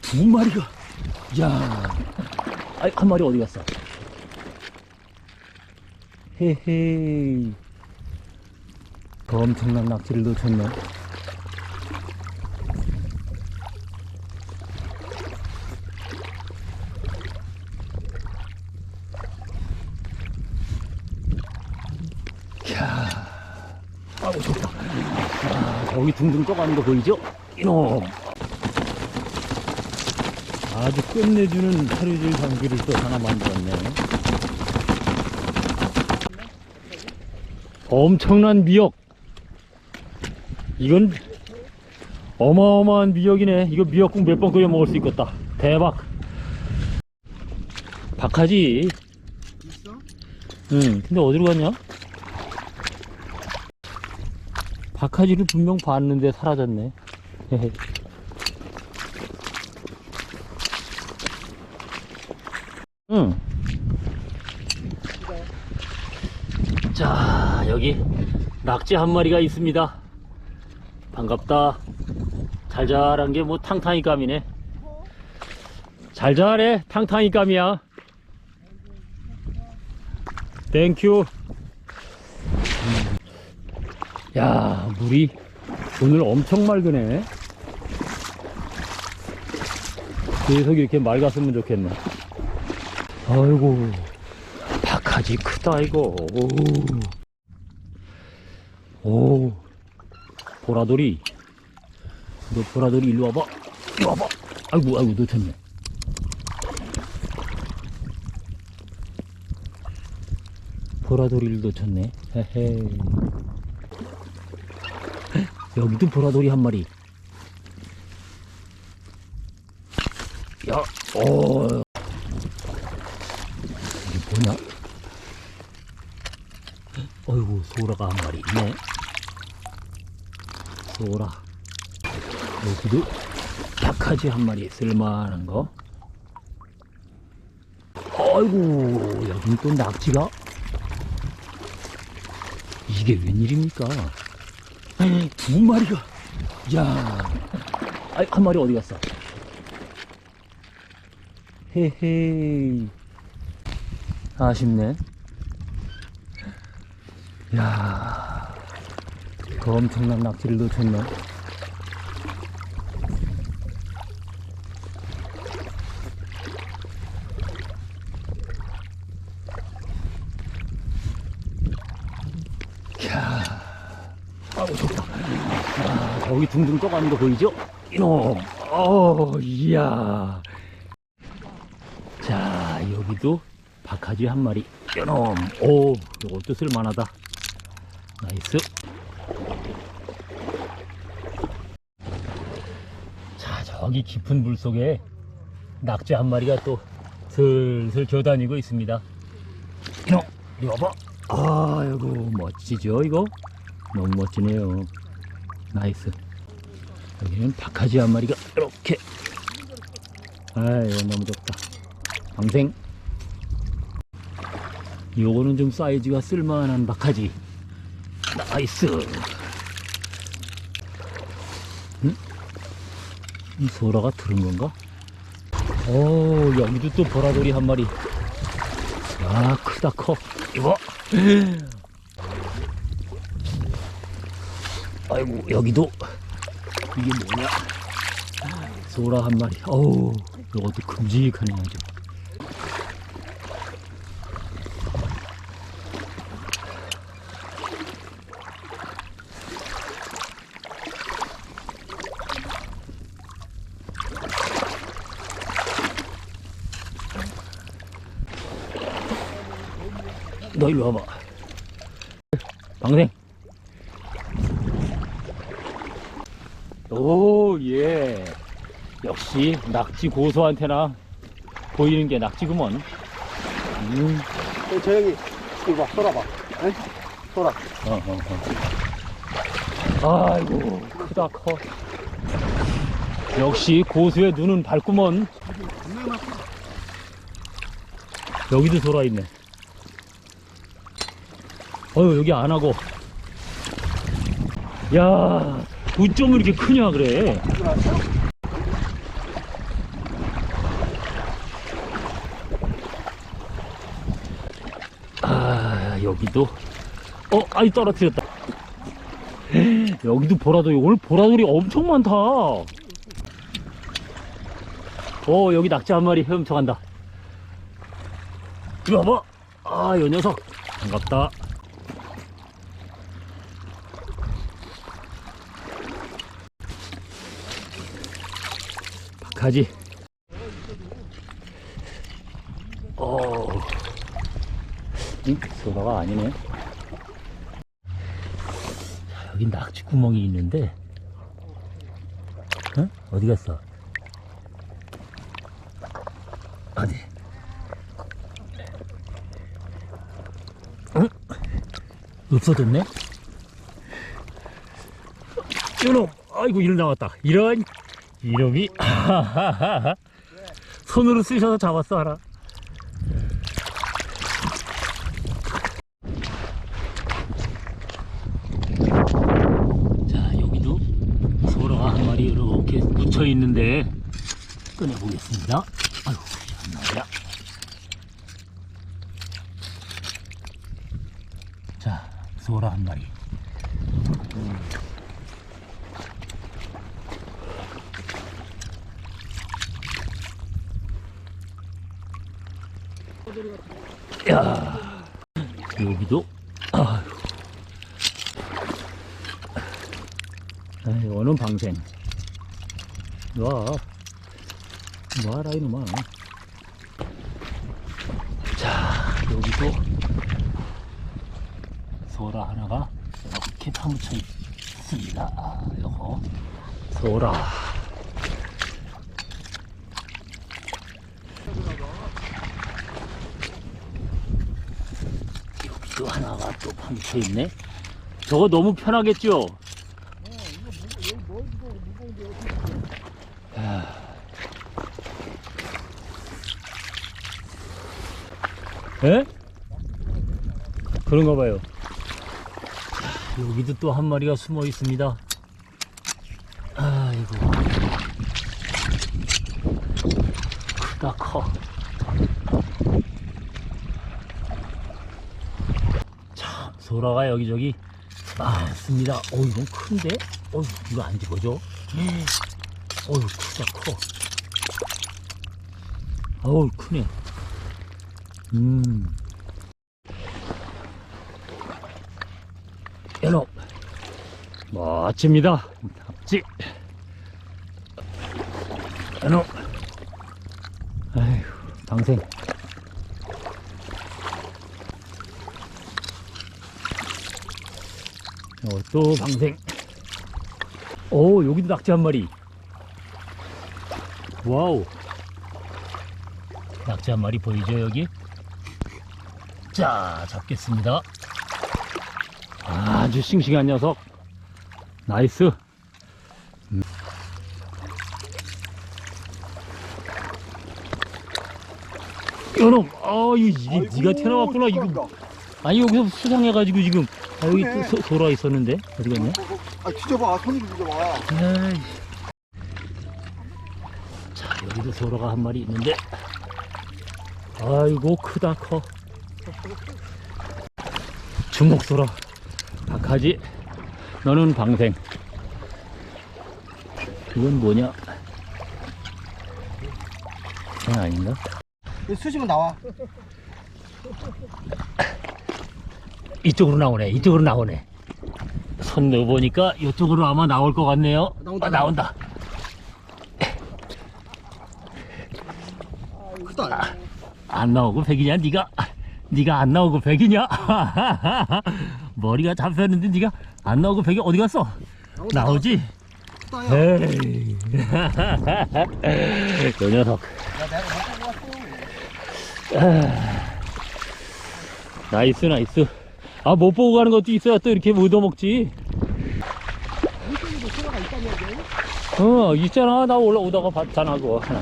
두 마리가. 야. 아이, 한 마리 어디 갔어? 헤헤이. 엄청난 낙지를 놓쳤네. 야, 아우 좋다. 아, 저기 둥둥 떠가는 거 보이죠? 이놈. 아주 끝내주는 하루질 장비를 또 하나 만들었네. 엄청난 미역. 이건 어마어마한 미역이네. 이거 미역국 몇 번 끓여 먹을 수 있겠다. 대박. 박하지. 있어? 응, 근데 어디로 갔냐? 박하지를 분명 봤는데 사라졌네. 헤헤. 응. 자, 여기 낙지 한 마리가 있습니다. 반갑다. 잘잘한 게뭐 탕탕이 감이네. 잘잘해. 탕탕이 감이야. 땡큐. 야, 물이 오늘 엄청 맑으네. 계속 이렇게 맑았으면 좋겠네. 아이고, 박하지 크다, 이거. 오, 오 보라돌이. 너 보라돌이 일로 와봐. 일로 와봐. 아이고, 아이고, 놓쳤네. 보라돌이를 놓쳤네. 헤헤. 여기도 보라돌이 한 마리. 야, 어. 이게 뭐냐? 어이구, 소라가 한 마리 있네. 소라. 여기도 박하지 한 마리 쓸만한 거. 아이고, 여긴 또 낙지가? 이게 웬일입니까? 두 마리가. 야. 아이, 한 마리 어디 갔어? 헤헤이. 아쉽네. 야. 그 엄청난 낙지를 놓쳤네. 야. 아우 좋다. 아, 저기 둥둥 떠가는 거 보이죠? 이놈. 어, 이야. 자, 여기도 박하지 한 마리. 이놈. 오, 이것도 쓸만하다. 나이스. 자, 저기 깊은 물 속에 낙지 한 마리가 또 슬슬 겨다니고 있습니다. 이놈, 이리 와봐. 아이고, 멋지죠, 이거? 너무 멋지네요. 나이스. 여기는 박하지 한 마리가 이렇게. 아유, 너무 좋다. 방생. 요거는 좀 사이즈가 쓸만한 박하지. 나이스. 응? 이 소라가 들은 건가? 오, 여기도 또 보라돌이 한 마리. 아, 크다, 커. 이거. 아이고 여기도 이게 뭐냐 소라 한 마리 어우 이것도 큼직하네 아주 너 일로 와봐 방생 오, 예. 역시 낙지 고소한테나 보이는 게 낙지구먼. 음, 어, 저 형이 이거 봐, 소라 봐. 에? 소라. 어, 어, 어. 아이고, 크다, 커. 역시 고수의 눈은 밝구먼. 여기도 돌아 있네. 어휴 여기 안 하고. 야 우점을 이렇게 크냐 그래? 아 여기도? 어 아이 떨어뜨렸다. 여기도 보라돌이 오늘 보라돌이 엄청 많다. 어 여기 낙지 한 마리 헤엄쳐간다. 이거 봐봐. 아요 녀석. 반갑다. 박하지 어 응? 소라가 아니네 자, 여기 낙지 구멍이 있는데 어? 어디 갔어? 어디? 응? 없어졌네? 이놈! 아이고 이름 나왔다 이런 이름이 손으로 쓰셔서 잡았어 하나. 자 여기도 소라가 한 마리 이렇게 묻혀 있는데 꺼내 보겠습니다 아유 안 나오냐 자 소라 한 마리 야 여기도 아유 아이, 어는 방생. 놔. 놔라, 이놈아. 자, 여기도 소라 하나가 이렇게 파묻혀 있습니다. 아, 요거. 소라. 여기도 하나가 또 파묻혀 있네. 저거 너무 편하겠죠? 에? 그런가 봐요. 여기도 또 한 마리가 숨어 있습니다. 아이고. 크다, 커. 소라가 여기저기 많습니다. 어, 이건 큰데? 어, 이거 안 집어져? 어휴, 크다, 커. 어우, 크네. 음. 연어. 멋집니다. 답지. 연어. 아휴, 방생. 어, 또 방생. 오, 여기도 낙지 한 마리. 와우. 낙지 한 마리 보이죠, 여기? 자, 잡겠습니다. 아주 싱싱한 녀석. 나이스. 음. 이놈, 아, 이거, 이게 니가 튀어나왔구나, 이거. 아니, 여기서 수상해가지고 지금. 아, 여기 또 소, 소라 있었는데? 어디 갔냐? 아, 뒤져봐. 손으로 뒤져봐. 아이. 자, 여기도 소라가 한 마리 있는데. 아이고, 크다, 커. 주먹소라. 박하지. 너는 방생. 이건 뭐냐? 그건 아닌가? 수시면 나와. 이쪽으로 나오네. 이쪽으로 나오네. 손 넣어보니까 이쪽으로 아마 나올 것 같네요. 나온다, 아, 나온다. 크다. 안 나오고 백이냐 네가 네가 안 나오고 백이냐 머리가 잡혔는데 네가 안 나오고 백이 어디 갔어 나온다. 나오지 크다, 야. 에이 그 녀석 왔어. 나이스 나이스 아 못 보고 가는 것도 있어야 또 이렇게 묻어먹지. 얘기. 어 있잖아. 나 올라오다가 봤잖아 그거 하나